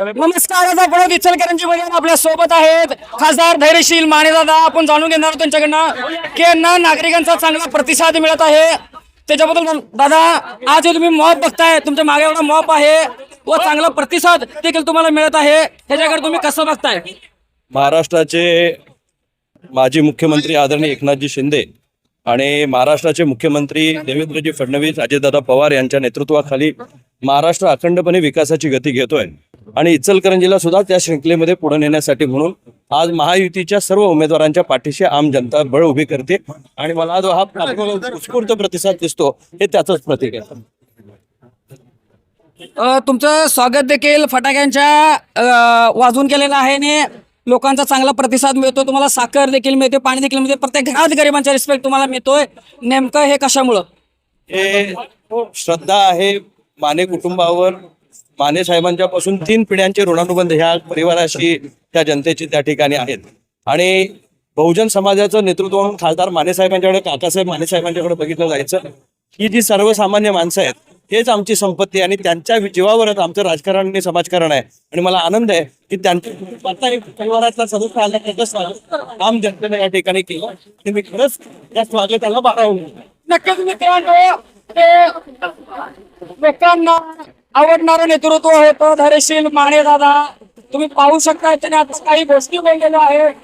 नमस्कार आज आपण इचलकरंजी मध्ये आपल्यासोबत आहेत खासदार धैर्यशील मानेदादा आपण जाणून घेणार त्यांच्याकडनं की यांना नागरिकांचा चांगला प्रतिसाद मिळत आहे. त्याच्याबद्दल दादा आज तुम्ही मॉप बघताय तुमच्या मागे एवढा मॉप आहे व चांगला प्रतिसाद देखील तुम्हाला मिळत आहे. त्याच्याकडे तुम्ही कसं बघताय? महाराष्ट्राचे माजी मुख्यमंत्री आदरणीय एकनाथजी शिंदे आणि महाराष्ट्राचे मुख्यमंत्री देवेंद्रजी फडणवीस अजितदादा पवार यांच्या नेतृत्वाखाली महाराष्ट्र अखंडपणे विकासाची गती घेतोय. आणि इचलकरंजीला सुद्धा त्या शृंखलेमध्ये पुढे नेण्यासाठी म्हणून आज महायुतीच्या सर्व उमेदवारांच्या पाठीशी आम जनता बळ उभी करते. आणि मला जो हा उत्स्फूर्त प्रतिसाद दिसतो हे त्याचंच प्रतीक आहे. तुमचं स्वागत देखील फटाक्यांच्या वाजून केलेलं आहे आणि लोकांचा चांगला प्रतिसाद मिळतो तुम्हाला साखर देखील मिळते पाणी देखील मिळते प्रत्येक घरात गरिबांचा रिस्पेक्ट तुम्हाला मिळतोय. नेमकं हे कशामुळं? हे श्रद्धा आहे माने कुटुंबावर. माने साहेबांच्या पासून तीन पिढ्यांचे ऋणानुबंध ह्या परिवाराशी त्या जनतेचे त्या ठिकाणी आहेत. आणि बहुजन समाजाचं नेतृत्व म्हणून खासदार माने साहेबांच्याकडे काकासाहेब माने साहेबांच्याकडे बघितलं जायचं ही जी सर्वसामान्य माणसं आहेत हेच आमची संपत्ती आणि त्यांच्या जीवावरच आमचं राजकारण आणि समाजकारण आहे. आणि मला आनंद आहे की त्यांच्या आता एक परिवारातला सदस्य आला त्याचं स्वागत आम जनतेने या ठिकाणी केलं. ते मी खरंच त्या स्वागताला बारावून नक्कीच मित्रांनो ते लोकांना आवडणारं नेतृत्व होतं. धैर्यशील माने दादा तुम्ही पाहू शकता त्याने आता काही गोष्टी बोललेल्या आहे